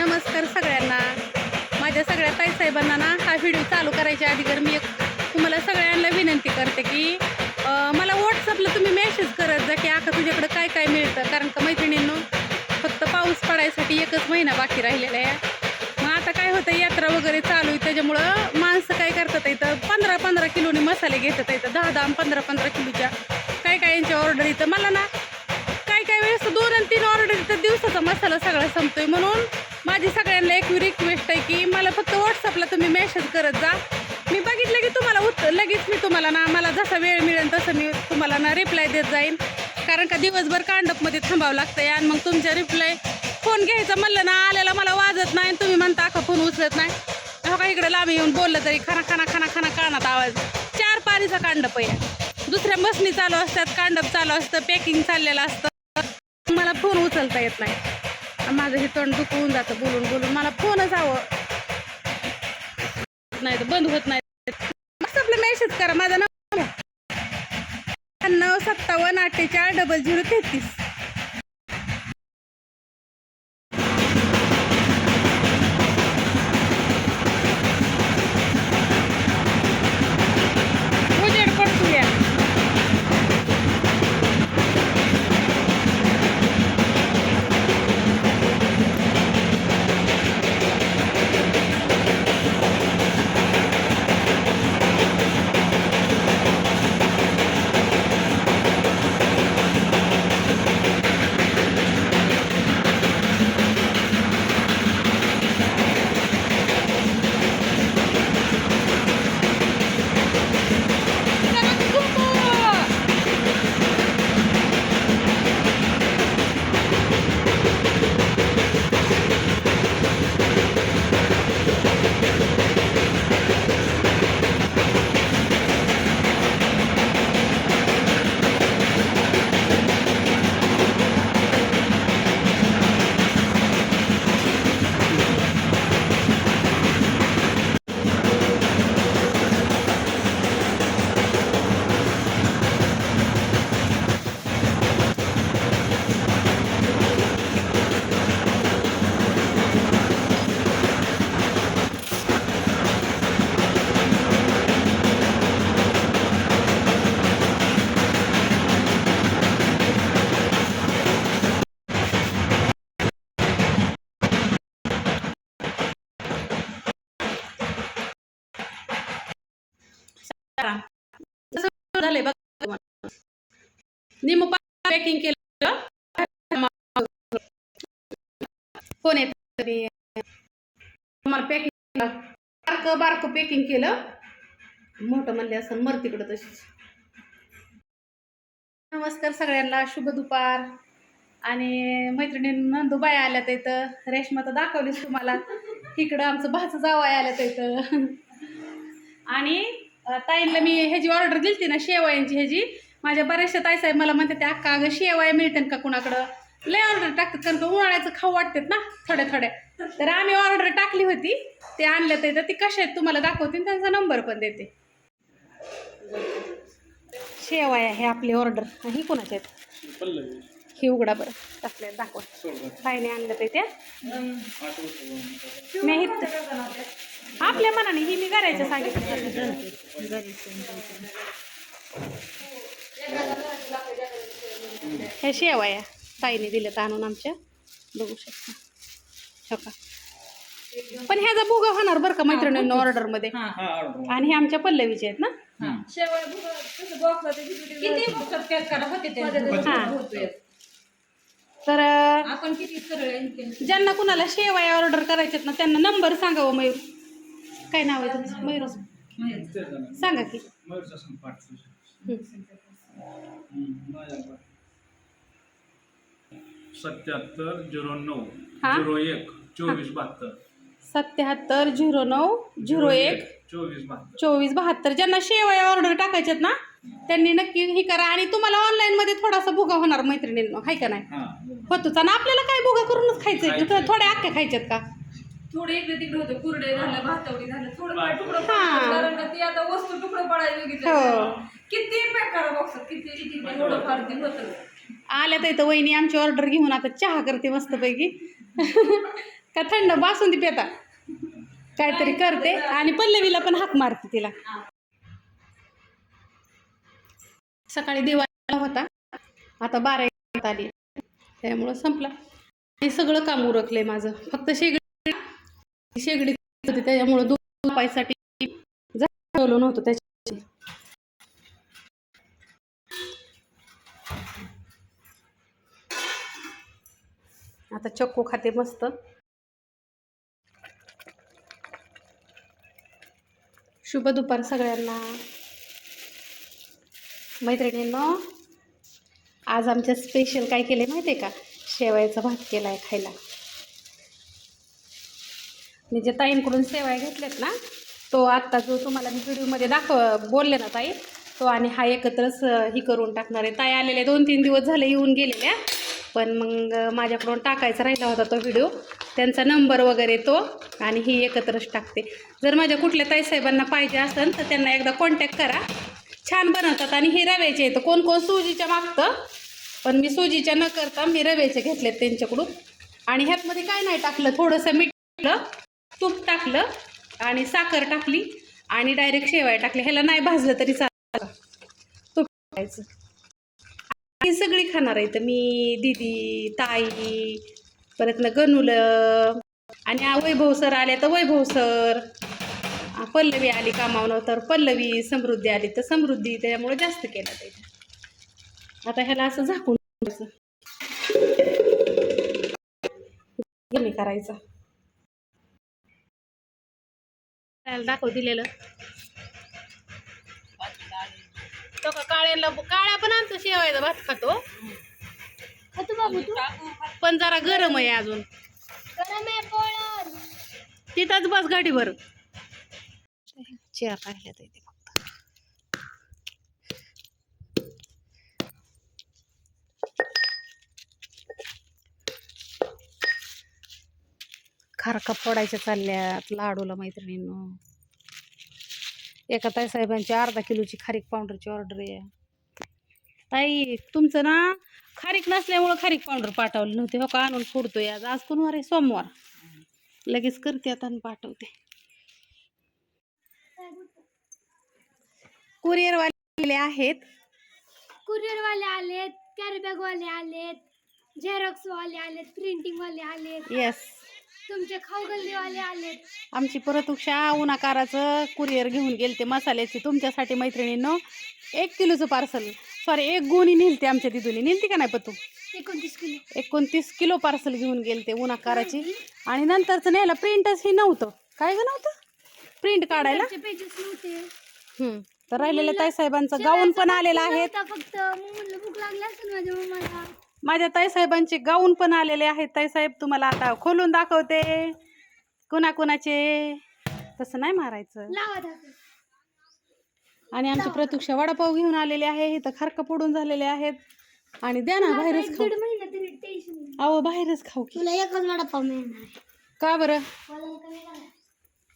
नमस्कार सगळ्यांना. माझ्या सगळ्या ताईसाहेबांना ना हा व्हिडिओ चालू करायच्या आधी अगोदर मी एक तुम्हाला सगळ्यांना विनंती करते की मला व्हॉट्सअपला तुम्ही मेसेज करत जा की आका तुझ्याकडं काय काय मिळतं? कारण का मैत्रिणींनो फक्त पाऊस पडायसाठी एकच महिना बाकी राहिलेला आहे. मग आता काय होतं यात्रा वगैरे चालू आहे. त्याच्यामुळं माणसं काय करतात इथं पंधरा पंधरा किलोनी मसाले घेतात इथं. दहा दहा पंधरा पंधरा किलोच्या. काय काय यांच्या ऑर्डर इथं? मला ना काय काय वेळेस दोन आणि तीन ऑर्डर तर दिवसाचा मसाला सगळा संपतोय म्हणून माझी सगळ्यांना एक रिक्वेस्ट आहे की मला फक्त व्हॉट्सअपला तुम्ही मेसेज करत जा. मी बघितलं की तुम्हाला उत लगेच मी तुम्हाला ना मला जसा वेळ मिळेल तसं मी तुम्हाला ना रिप्लाय देत जाईन. कारण का दिवसभर कांडपमध्ये थांबावं लागतंय आणि मग तुमच्या रिप्लाय फोन घ्यायचा म्हणलं ना आलेला मला वाजत नाही तुम्ही म्हणता का फोन उचलत नाही. हो का इकडे लांब येऊन बोललं तरी खाना खाना खाना खाना कानात आवाज. चार पारीचा कांडप आहे. दुसऱ्या मसनी चालू असतात कांडप चालू असतं पॅकिंग चाललेलं असतं. मला फोन उचलता येत नाही. माझं हे तोंड दुखवून जातं बोलून बोलून. मला फोनच हवं नाही तर बंद होत नाही. मस्त मेसेज करा. माझा नंबर नऊ सत्तावन्न अठ्ठेचाळीस डबल झिरो तेहतीस. झालंय बघ निम पॅकिंग केलं. कोण येत तरी. पॅकिंग बारकं बारकं पॅकिंग केलं. मोठं म्हणले असं मर तिकडं तशीच. नमस्कार सगळ्यांना. शुभ दुपार. आणि मैत्रिणींना दुबाई आल्या इथं. रेशमा तर दाखवलीस तुम्हाला. इकडं आमचं भाचं जावाय आल्यात इथं. आणि ताईंना मी ह्याची ऑर्डर दिली ना शेवयांची ह्याची माझ्या बऱ्याचशा ताईसाहेब मला म्हणते त्या अक्का अगं शेवया मिळतात का कुणाकडं? लय ऑर्डर टाकतात कारण का उन्हाळ्याचं खाऊ वाटतात ना थोड्या थोड्या. तर आम्ही ऑर्डर टाकली होती ते आणल्या तर ती कशा आहेत तुम्हाला दाखवते त्यांचा नंबर पण देते. शेवया हे आपली ऑर्डर ही कोणाच्या आहेत? ही उघडा बरं. टाकल्या दाखवा. ताईने आणलं ते त्या मी हित आपल्या मनाने ही मी करायचं सांगितलं. हे शेवया ताईने दिलं आणून आमच्या. बघू शकता. हो का? पण ह्याचा भुगा होणार बरं का मैत्रिणींना ऑर्डरमध्ये? आणि हे आमच्या पल्लवीचे आहेत ना. हां. तर आपण? ज्यांना कुणाला शेवया ऑर्डर करायच्यात ना त्यांना नंबर सांगावं मयूर. काय नाव आहे तुमचं? मयूर सांगा की. हं. सत्याहत्तर झिरो नऊ हा? झिरो एक चोवीस बहात्तर. सत्याहत्तर झिरो नऊ झिरो एक चोवीस बहात्तर. चोवीस बहात्तर. ज्यांना शेवया ऑर्डर टाकायच्यात ना त्यांनी नक्की ही करा. आणि तुम्हाला ऑनलाईन मध्ये थोडासा भुगा होणार मैत्रिणींनो हाय का नाही? हा होतोच. आणि आपल्याला काय भुगा करूनच खायचंय? थो- थोड्या अख्ख्या खायच्यात का? थोडे इकडे तिकडे होतं कुरडे झालं भातवडी झालं थोडं काय तुकडं. कारण का ती आता वस्तू तुकडं पडायला हो. बघितलं किती पॅक करा बॉक्सात किती किती एवढं फार ते होतं. आल्या तर इथं वहिनी आमची ऑर्डर घेऊन आता चहा करते मस्तपैकी. का थंड बासुंदी पेता. काहीतरी करते आणि पल्लवीला पण हाक मारते तिला. सकाळी दिवाळी होता. आता बारा एक आली. त्यामुळं संपला. हे सगळं काम उरकलंय माझं. फक्त शेगडी शेगडी होती त्याच्यामुळे दूध पायसाठी ठेवलं नव्हतं त्याच्या आता चक्कू खाते मस्त. शुभ दुपार सगळ्यांना. मैत्रिणींनो आज आमच्या स्पेशल काय केलं माहिती आहे का? शेवयाचा भात केला आहे खायला. मी जे ताईंकडून शेवया घेतल्यात ना तो आत्ता जो तुम्हाला मी व्हिडिओमध्ये दाखव बोलले ना ताई तो आणि हा एकत्रच ही करून टाकणार आहे. ताई आलेले दोन तीन दिवस झाले येऊन गेलेल्या पण मग माझ्याकडून टाकायचा राहिला होता तो व्हिडिओ. त्यांचा नंबर वगैरे तो आणि ही एकत्रच टाकते. जर माझ्या कुठल्या ताईसाहेबांना पाहिजे असेल तर त्यांना एकदा कॉन्टॅक्ट करा. छान बनवतात आणि हे रव्याचे येतं कोण कोण सुजीच्या मागतं? पण मी सुजीच्या न करता मी रव्याचे घेतलेत त्यांच्याकडून. आणि ह्यातमध्ये काय नाही टाकलं थोडंसं मीठ टाकलं. तूप टाकलं आणि साखर टाकली आणि डायरेक्ट शेवाय टाकले. ह्याला नाही भाजलं तरी चालतं तूप टाकायचं. ही सगळी खाणार आहे तर मी दिदी ताई परत न गणुलं आणि वैभव सर आले तर वैभव सर. पल्लवी आली कामावनं तर पल्लवी समृद्धी आली तर समृद्धी त्याच्यामुळे जास्त केलं त्याच्या आता ह्याला असं झाकून कमी करायचं. दाखव दिलेलं. तो का काळ्याला काळ्या पण आणतो शेवायचा भात खातो. खातो बाबू तू? पण जरा गरम आहे अजून. गरम आहे पोळण तिथंच बस गाडीवर चेअर राहिल्यात इथे खारका फोडायच्या चालल्यात लाडूला मैत्रिणींनो. एका ताई साहेबांची अर्धा किलोची खारीक पावडरची ऑर्डर आहे. ताई तुमचं ना खारीक नसल्यामुळं खारीक पावडर पाठवलं नव्हते. हो का? आणून फोडतोय आज. आज कोणवार आहे? सोमवार. लगेच करते आता आणि पाठवते. कुरिअरवाले आहेत. कुरिअरवाले आलेत कॅरीबॅगवाले आलेत झेरॉक्स वाले आलेत प्रिंटिंग वाले आलेत. येस तुमचे खाऊ गल्लीवाले आलेत. आमची प्रतुक्षा उन्हाकाराचं कुरिअर घेऊन गेलते मसाल्याची तुमच्यासाठी मैत्रिणींनो. एक किलोचं पार्सल. सॉरी एक गोणी नेलते आमच्या तिथून नेलती का नाही पतू? एकोणतीस किलो. एकोणतीस किलो पार्सल घेऊन गेलते उन्हाकाराची. आणि नंतरचं न्यायला प्रिंटच ही नव्हतं. काय ग नव्हतं? प्रिंट काढायला? पेजेस नव्हते. हम्म. तर राहिलेल्या ताईसाहेबांचं गाऊन पण आलेलं आहे फक्त. मग म्हणलं भूक लागली असेल माझ्या मम्माला. माझ्या ताईसाहेबांचे गाऊन पण आलेले आहेत. ताईसाहेब तुम्हाला आता खोलून दाखवते. कुणाकुणाचे? तसं नाही मारायचं. आणि आमची प्रतीक्षा वडापाव घेऊन आलेले आहे. इथं खारका फोडून झालेले आहेत. आणि द्या ना बाहेरच खाऊ. अहो बाहेरच खाऊ की. तुला एकच वडापाव मिळणार. का बरं.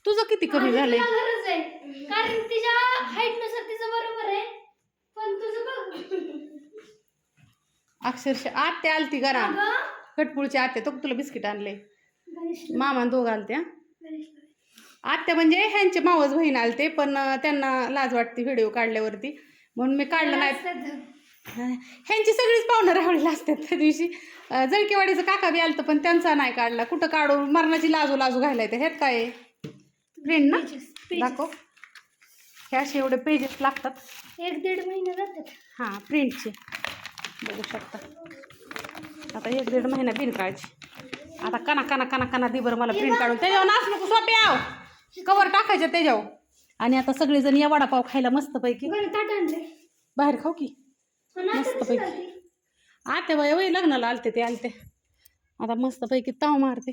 तुझं किती कमी झालंय? कारण तिच्या हाईटनुसार तिचं बरोबर आहे. पण तुझं बघ. अक्षरशः आत्या आलती घरा कटपुळची आत्या तो तुला बिस्किट आणले. मामा दोघ आलत्या. आत्या म्हणजे ह्यांचे मावस बहीण आलते पण त्यांना लाज वाटते व्हिडिओ काढल्यावरती. म्हणून मी काढलं नाही. ह्यांची सगळीच पाहुणं रावलेली असतात त्या दिवशी. जळकेवाडीचं काका बी आलतं पण त्यांचा नाही काढला. कुठं काढून मरणाची लाजू लाजू घायला येते. ह्यात काय? प्रिंट ना? दाखव. हे असे एवढे पेजेस लागतात. एक दीड महिना जातात. हां प्रिंटचे बघू शकता. आता एक दीड महिना बिन काढची आता कना कना कना कना दे बरं मला प्रिंट काढून त्याच्यावर नाच नको सोपे आव कवर टाकायचं त्याच्यावर. आणि आता सगळेजण या वडापाव खायला मस्तपैकी बाहेर खाऊ की. मस्तपैकी. आते बाई वय लग्नाला आलते ते आलते. आता मस्तपैकी ताव मारते.